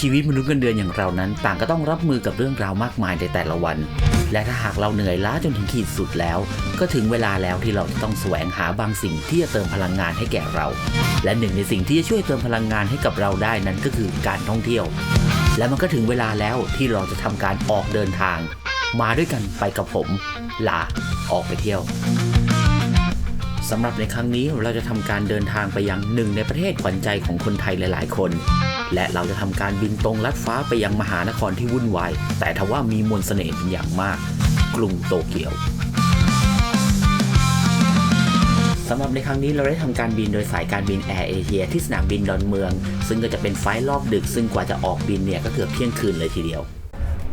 ชีวิตมนุษย์เงินเดือนอย่างเรานั้น ต่างก็ต้องรับมือกับเรื่องราวมากมายในแต่ละวัน และถ้าหากเราเหนื่อยล้าจนถึงขีดสุดแล้ว ก็ถึงเวลาแล้วที่เราจะต้องแสวงหาบางสิ่งที่จะเติมพลังงานให้แก่เรา และหนึ่งในสิ่งที่จะช่วยเติมพลังงานให้กับเราได้นั้นก็คือการท่องเที่ยว และมันก็ถึงเวลาแล้วที่เราจะทำการออกเดินทาง มาด้วยกันไปกับผมลาออกไปเที่ยว สำหรับในครั้งนี้เราจะทำการเดินทางไปยังหนึ่งในประเทศขวัญใจของคนไทยหลาย ๆ คน และเราจะทำการบินตรงลัดฟ้าไปยังมหานครที่วุ่นวายแต่ทว่ามีมนต์เสน่ห์เป็นอย่างมาก กรุงโตเกียวสำหรับในครั้งนี้เราได้ทำการบินโดยสายการบินแอร์เอเชียที่สนามบินดอนเมือง ซึ่งก็จะเป็นไฟล์รอบดึกซึ่งกว่าจะออกบินเนี่ยก็เกือบเที่ยงคืนเลยทีเดียว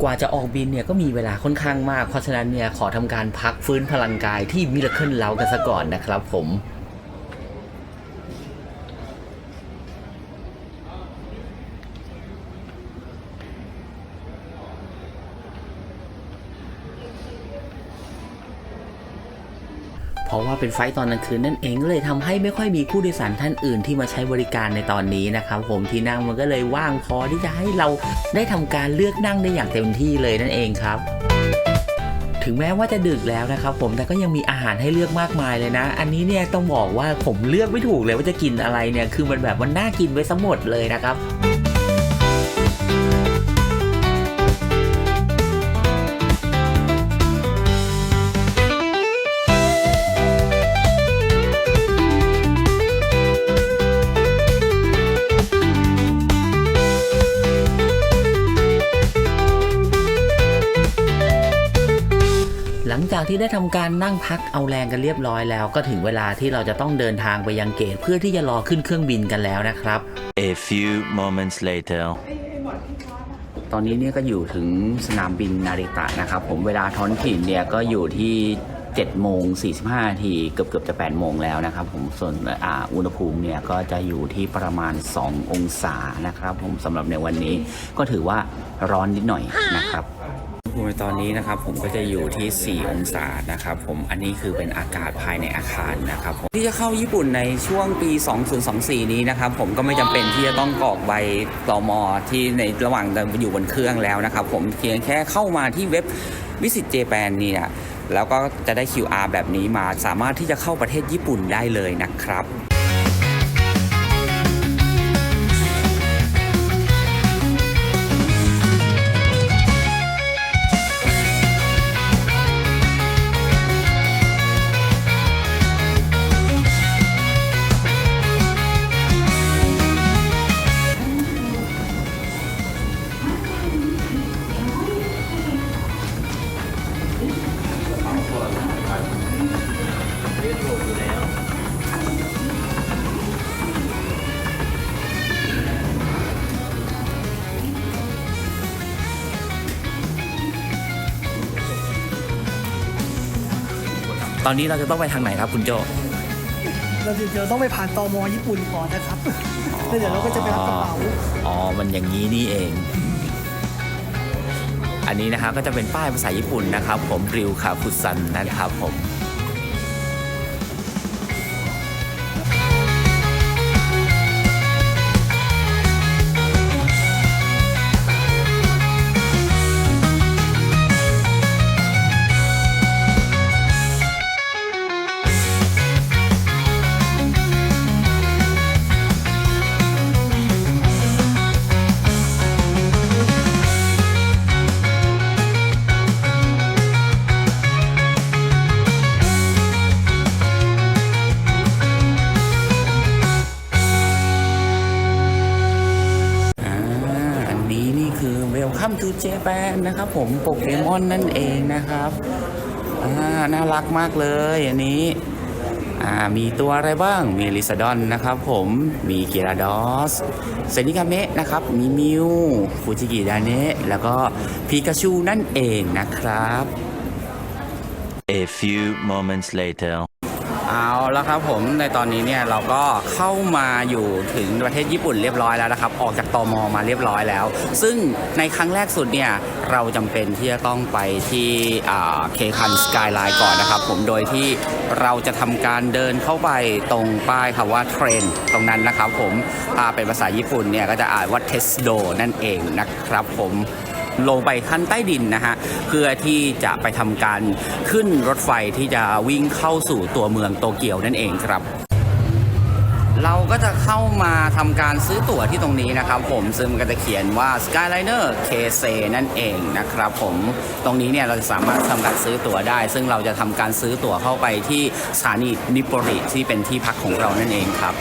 กว่าจะออกบินเนี่ยก็มีเวลาค่อนข้างมากเพราะฉะนั้นเนี่ยขอทำการพักฟื้นพลังกายที่มิราเคิลเล้ากันซะก่อนนะครับผม ราะว่าเป็นไฟล์ตอนกลางคืนนั่นเองก็เลยทำให้ไม่ค่อยมีผู้โดยสารท่านอื่นที่มาใช้บริการในตอนนี้นะครับผมที่นั่งมันก็เลยว่างพอที่จะให้เราได้ทำการเลือกนั่งได้อย่างเต็มที่เลยนั่นเองครับถึงแม้ว่าจะดึกแล้วนะครับผมแต่ก็ยังมีอาหารให้เลือกมากมายเลยนะ อันนี้เนี่ยต้องบอกว่าผมเลือกไม่ถูกเลยว่าจะกินอะไรเนี่ยคือมันแบบมันน่ากินไปซะหมดเลยนะครับ ที่ได้ทำการนั่งพักเอาแรงกันเรียบร้อยแล้ว ก็ถึงเวลาที่เราจะต้องเดินทางไปยังเกตเพื่อที่จะรอขึ้นเครื่องบินกันแล้วนะครับ A few moments later. ตอนนี้เนี่ยก็อยู่ถึงสนามบินนาริตะนะครับ ผมเวลาท้องถิ่นเนี่ยก็อยู่ที่7โมง45นาทีเกือบเกือบจะ8โมงแล้วนะครับผมส่วนอ่าอุณหภูมิเนี่ยก็จะอยู่ที่ประมาณ 2 องศานะครับ ผมสำหรับในวันนี้ก็ถือว่าร้อนนิดหน่อยนะครับอุณห ภูมิตอนนี้นะครับ ผมก็จะอยู่ที่ 4 องศานะครับผมอันนี้คือเป็นอากาศภายในอาคารนะครับผมที่จะเข้าญี่ปุ่นในช่วงปี 2024 นี้นะครับผมก็ไม่จำเป็นที่จะต้องกรอกใบตอมอที่ในระหว่างเดินอยู่บนเครื่องแล้วนะครับผมเพียงแค่เข้ามาที่เว็บ Visit Japan เนี่ยแล้วก็จะได้ QR แบบนี้มาสามารถที่จะเข้าประเทศญี่ปุ่นได้เลยนะครับ ตอนนี้เราจะต้องไปทางไหนครับคุณโจ เราเดี๋ยวต้องไปผ่านตมญี่ปุ่นก่อนนะครับแล้วเดี๋ยวเราก็จะไปรับกระเป๋าอ๋อ มันอย่างนี้นี่เอง อันนี้นะครับก็จะเป็นป้ายภาษาญี่ปุ่นนะครับ ผมริวคาฟุซันนะครับผม Welcome to Japan นะครับผมโปเกมอนนั่นเองนะครับอ่าน่ารักมากเลยอันนี้อ่ามีตัวอะไรบ้างมีลิซาดอนนะครับผมมีเกียราดอสเซนิกาเมะนะครับมีมิวฟูจิกิดาเนะแล้วก็พีกาชูนั่นเองนะครับ A few moments later. แล้วครับผมในตอนนี้เนี่ยเราก็เข้ามาอยู่ถึงประเทศญี่ปุ่นเรียบร้อยแล้วนะครับ ออกจากตอมมาเรียบร้อยแล้ว ซึ่งในครั้งแรกสุดเนี่ยเราจำเป็นที่จะต้องไปที่เคคันสกายไลน์ก่อนนะครับ ผมโดยที่เราจะทำการเดินเข้าไปตรงป้ายคำว่าเทรนตรงนั้นนะครับผมถ้าเป็นภาษาญี่ปุ่นเนี่ยก็จะอ่านว่าเทสโดนั่นเองนะครับผม ลงไปขั้นใต้ดินนะฮะเพื่อที่จะไปทำการขึ้นรถไฟที่จะวิ่งเข้าสู่ตัวเมืองโตเกียวนั่นเองครับเราก็จะเข้ามาทำการซื้อตั๋วที่ตรงนี้นะครับ ผมซึ่งมันก็จะเขียนว่า Skyliner KC นั่นเองนะครับ ผมตรงนี้เนี่ยเราจะสามารถทำการซื้อตั๋วได้ ซึ่งเราจะทำการซื้อตั๋วเข้าไปที่สถานีนิโปริที่เป็นที่พักของเรานั่นเองครับ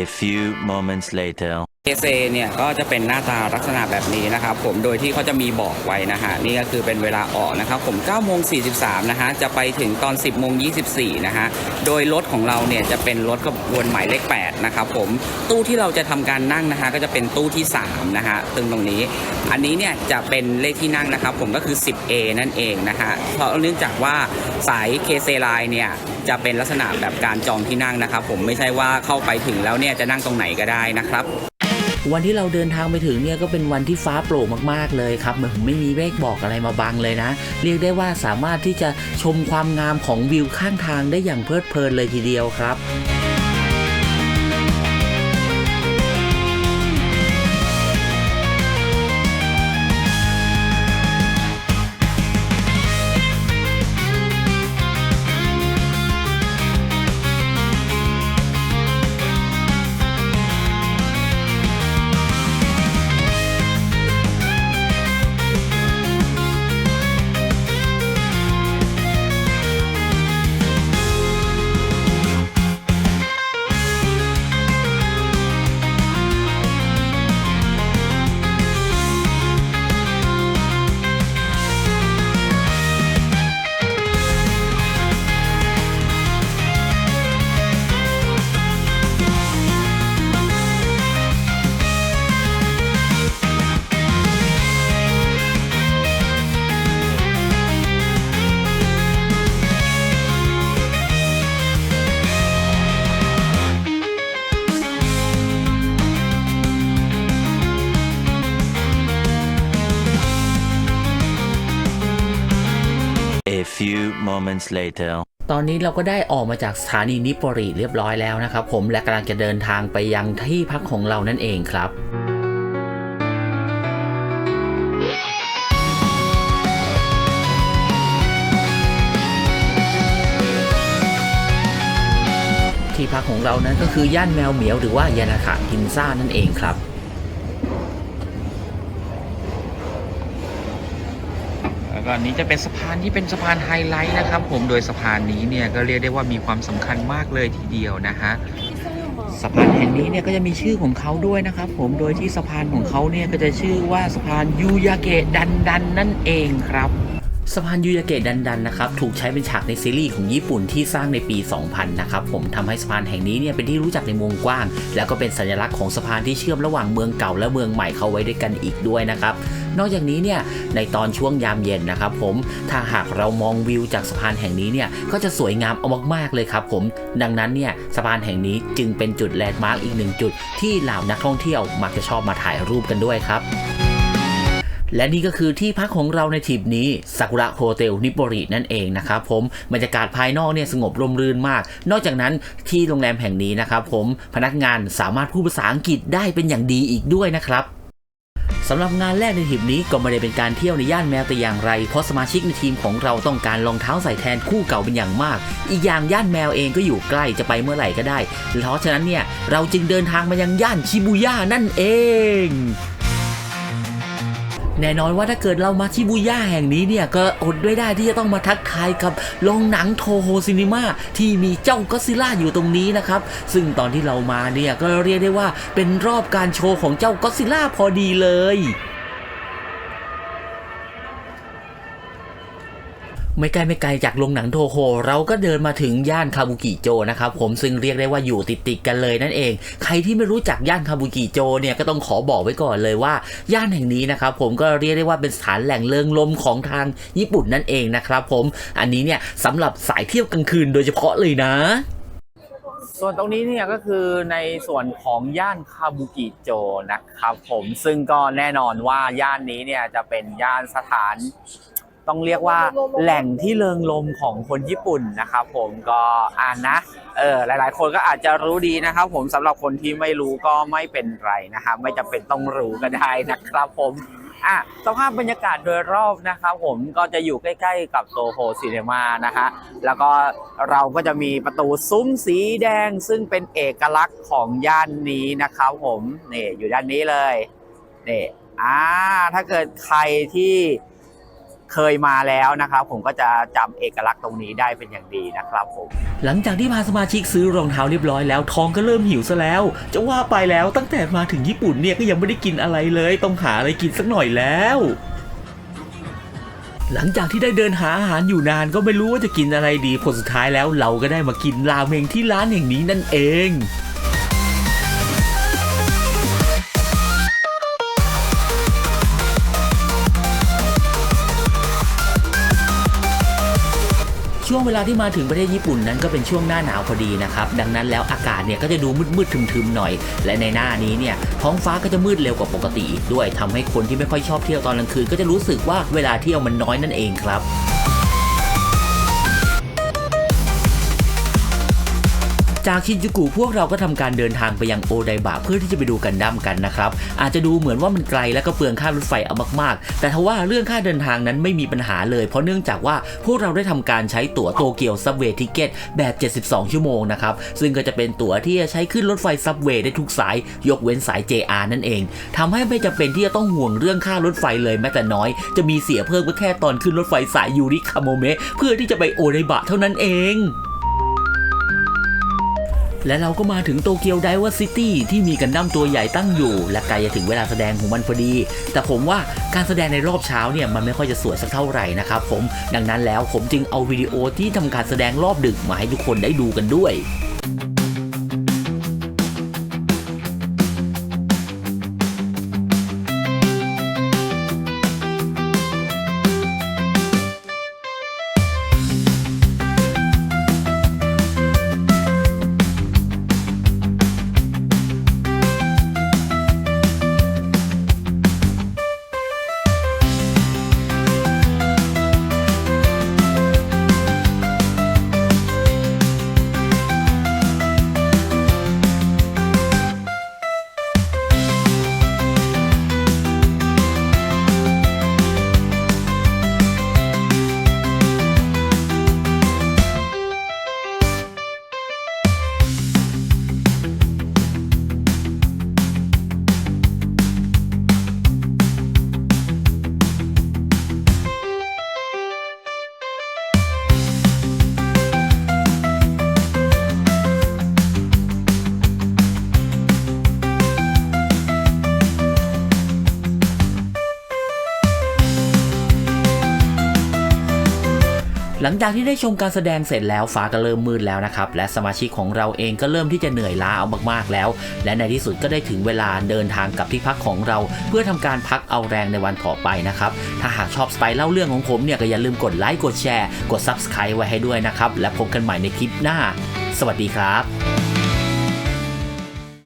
A few moments later. เคเซเนี่ยก็จะเป็นหน้าตาลักษณะแบบนี้นะครับผมโดยที่เขาจะมีบอกไว้นะฮะนี่ก็คือเป็นเวลาออกนะครับผม9โมง43นะฮะจะไปถึงตอน 10โมง24นะฮะโดยรถของเราเนี่ยจะเป็นรถขบวนหมายเลข8นะครับผมตู้ที่เราจะทำการนั่งนะฮะก็จะเป็นตู้ที่3นะฮะตึงตรงนี้ อันนี้เนี่ยจะเป็นเลขที่นั่งนะครับผมก็คือ 10A นั่นเองนะฮะเพราะเนื่องจากว่าสายเคเซไลน์เนี่ยจะเป็นลักษณะแบบการจองที่นั่งนะครับผมไม่ใช่ว่าเข้าไปถึงแล้วเนี่ยจะนั่งตรงไหนก็ได้นะครับ วันที่เราเดินทางไปถึงเนี่ยก็เป็นวันที่ฟ้าโปร่งมากๆเลยครับเหมือนไม่มีเมฆบอกอะไรมาบังเลยนะ เรียกได้ว่าสามารถที่จะชมความงามของวิวข้างทางได้อย่างเพลิดเพลินเลยทีเดียวครับ moments later. ตอนนี้เราก็ได้ออกมาจากสถานีนิปริเรียบร้อยแล้วนะครับ ผมและกำลังจะเดินทางไปยังที่พักของเรานั่นเองครับที่พักของเรานั้นก็คือย่านแมวเหมียวหรือว่ายานาคากินซ่านั่นเองครับ ก็อันนี้จะเป็นสะพานที่เป็นสะพานไฮไลท์นะครับ ผมโดยสะพานนี้เนี่ยก็เรียกได้ว่ามีความสำคัญมากเลยทีเดียวนะฮะสะพานแห่งนี้เนี่ยก็จะมีชื่อของเขาด้วยนะครับผมโดยที่สะพานของเขาเนี่ยก็จะชื่อว่าสะพานยูยาเกะดันดันนั่นเองครับ สะพานยูยาเกะดันดันนะครับถูกใช้เป็นฉากในซีรีส์ของญี่ปุ่นที่สร้างในปี 2000 นะครับผมทำให้สะพานแห่งนี้เนี่ยเป็นที่รู้จักในวงกว้าง แล้วก็เป็นสัญลักษณ์ของสะพานที่เชื่อมระหว่างเมืองเก่าและเมืองใหม่เข้าไว้ด้วยกันอีกด้วยนะครับนอกจากนี้เนี่ยในตอนช่วงยามเย็นนะครับผมถ้าหากเรามองวิวจากสะพานแห่งนี้เนี่ยก็จะสวยงามเอามากๆเลยครับผมดังนั้นเนี่ยสะพานแห่งนี้จึงเป็นจุดแลนด์มาร์กอีกหนึ่งจุด ที่เหล่านักท่องเที่ยวมักจะชอบมาถ่ายรูปกันด้วยครับ และนี่ก็คือที่พักของเราในทริปนี้ซากุระโฮเทลนิโปรินั่นเองนะครับผมบรรยากาศภายนอกเนี่ยสงบร่มรื่นมาก นอกจากนั้นที่โรงแรมแห่งนี้นะครับผมพนักงานสามารถพูดภาษาอังกฤษได้เป็นอย่างดีอีกด้วยนะครับสำหรับงานแรกในทริปนี้ก็ไม่ได้เป็นการเที่ยวในย่านแมวแต่อย่างไร เพราะสมาชิกในทีมของเราต้องการรองเท้าใส่แทนคู่เก่าเป็นอย่างมาก อีกอย่างย่านแมวเองก็อยู่ใกล้จะไปเมื่อไหร่ก็ได้ เพราะฉะนั้นเนี่ยเราจึงเดินทางมายังย่านชิบูย่านั่นเอง แน่นอนว่าถ้าเกิดเรามาที่บูย่าแห่งนี้เนี่ย ก็อดด้วยได้ที่จะต้องมาทักทายกับโรงหนังโทโฮซินิมาที่มีเจ้าก็ซิล่าอยู่ตรงนี้นะครับ ซึ่งตอนที่เรามาเนี่ยก็เรียกได้ว่าเป็นรอบการโชว์ของเจ้าก็ซิล่าพอดีเลย ไม่ไกลไม่ไกลจากโรงหนังโทโฮเราก็เดินมาถึงย่านคาบุกิโจนะครับผมซึ่งเรียกได้ว่าอยู่ติดติดๆกันเลยนั่นเอง ใครที่ไม่รู้จักย่านคาบุกิโจเนี่ยก็ต้องขอบอกไว้ก่อนเลยว่า ย่านแห่งนี้นะครับผมก็เรียกได้ว่าเป็นสถานแหล่งเริงลมของทางญี่ปุ่นนั่นเองนะครับผมอันนี้เนี่ยสำหรับสายเที่ยวกลางคืนโดยเฉพาะเลยนะส่วนตรงนี้เนี่ยก็คือในส่วนของย่านคาบุกิโจนะครับผมซึ่งก็แน่นอนว่าย่านนี้เนี่ยจะเป็นย่านสถาน ต้องเรียกว่าแหล่งที่เริงรมของคนญี่ปุ่นนะครับผมก็อ่านนะเออหลาย ๆ คนก็อาจจะรู้ดีนะครับ ผมสำหรับคนที่ไม่รู้ก็ไม่เป็นไรนะครับไม่จำเป็นต้องรู้ก็ได้นะครับผมอะสภาพบรรยากาศโดยรอบนะครับผมก็จะอยู่ใกล้ ๆ กับโตโฮซีเนมานะฮะแล้วก็เราก็จะมีประตูซุ้มสีแดงซึ่งเป็นเอกลักษณ์ของย่านนี้นะครับผมนี่อยู่ด้านนี้เลยนี่อ่าถ้าเกิดใครที่ เคยมาแล้วนะครับผมก็จะจำเอกลักษณ์ตรงนี้ได้เป็นอย่างดีนะครับผมหลังจากที่พาสมาชิกซื้อรองเท้าเรียบร้อยแล้วท้องก็เริ่มหิวซะแล้ว จะว่าไปแล้วตั้งแต่มาถึงญี่ปุ่นเนี่ยก็ยังไม่ได้กินอะไรเลย ต้องหาอะไรกินสักหน่อยแล้ว หลังจากที่ได้เดินหาอาหารอยู่นานก็ไม่รู้ว่าจะกินอะไรดีผลสุดท้ายแล้วเราก็ได้มากินราเมงที่ร้านแห่งนี้นั่นเอง ช่วงเวลาที่มาถึงประเทศญี่ปุ่นนั้นก็เป็นช่วงหน้าหนาวพอดีนะครับ ดังนั้นแล้วอากาศเนี่ยก็จะดูมืดๆทึมๆหน่อย และในหน้านี้เนี่ยท้องฟ้าก็จะมืดเร็วกว่าปกติอีกด้วยทำให้คนที่ไม่ค่อยชอบเที่ยวตอนกลางคืนก็จะรู้สึกว่าเวลาเที่ยวมันน้อยนั่นเองครับ จากชินจูกุพวกเราก็ทำการเดินทางไปยังโอไดบะเพื่อที่จะไปดูกันดั้มกันนะครับ อาจจะดูเหมือนว่ามันไกลและก็เปลืองค่ารถไฟเอามากๆ แต่ทว่าเรื่องค่าเดินทางนั้นไม่มีปัญหาเลย เพราะเนื่องจากว่าพวกเราได้ทำการใช้ตั๋วโตเกียวซับเวย์ทิเกตแบบ 72 ชั่วโมงนะครับ ซึ่งก็จะเป็นตั๋วที่จะใช้ขึ้นรถไฟซับเวย์ได้ทุกสาย ยกเว้นสาย JR นั่นเองทำให้ไม่จำเป็นที่จะต้องห่วงเรื่องค่ารถไฟเลยแม้แต่น้อย จะมีเสียเพิ่มก็แค่ตอนขึ้นรถไฟสายยูริคาโมเมะเพื่อที่จะไปโอไดบะเท่านั้นเอง และเราก็มาถึงโตเกียวไดวอร์ซิตี้ที่มีกันดั้มตัวใหญ่ตั้งอยู่ และใกล้จะถึงเวลาแสดงของมันพอดี แต่ผมว่าการแสดงในรอบเช้าเนี่ยมันไม่ค่อยจะสวยสักเท่าไหร่นะครับผมดังนั้นแล้วผมจึงเอาวิดีโอที่ทำการแสดงรอบดึกมาให้ทุกคนได้ดูกันด้วย หลังจากที่ได้ชมการแสดงเสร็จแล้วฟ้าก็เริ่มมืดแล้วนะครับและสมาชิกของเราเองก็เริ่มที่จะเหนื่อยล้าเอามากๆแล้ว และในที่สุดก็ได้ถึงเวลาเดินทางกลับที่พักของเรา เพื่อทำการพักเอาแรงในวันต่อไปนะครับถ้าหากชอบสไปเล่าเรื่องของผมเนี่ยก็อย่าลืมกดไลค์กดแชร์กด Subscribe ไว้ให้ด้วยนะครับและพบกันใหม่ในคลิปหน้า สวัสดีครับ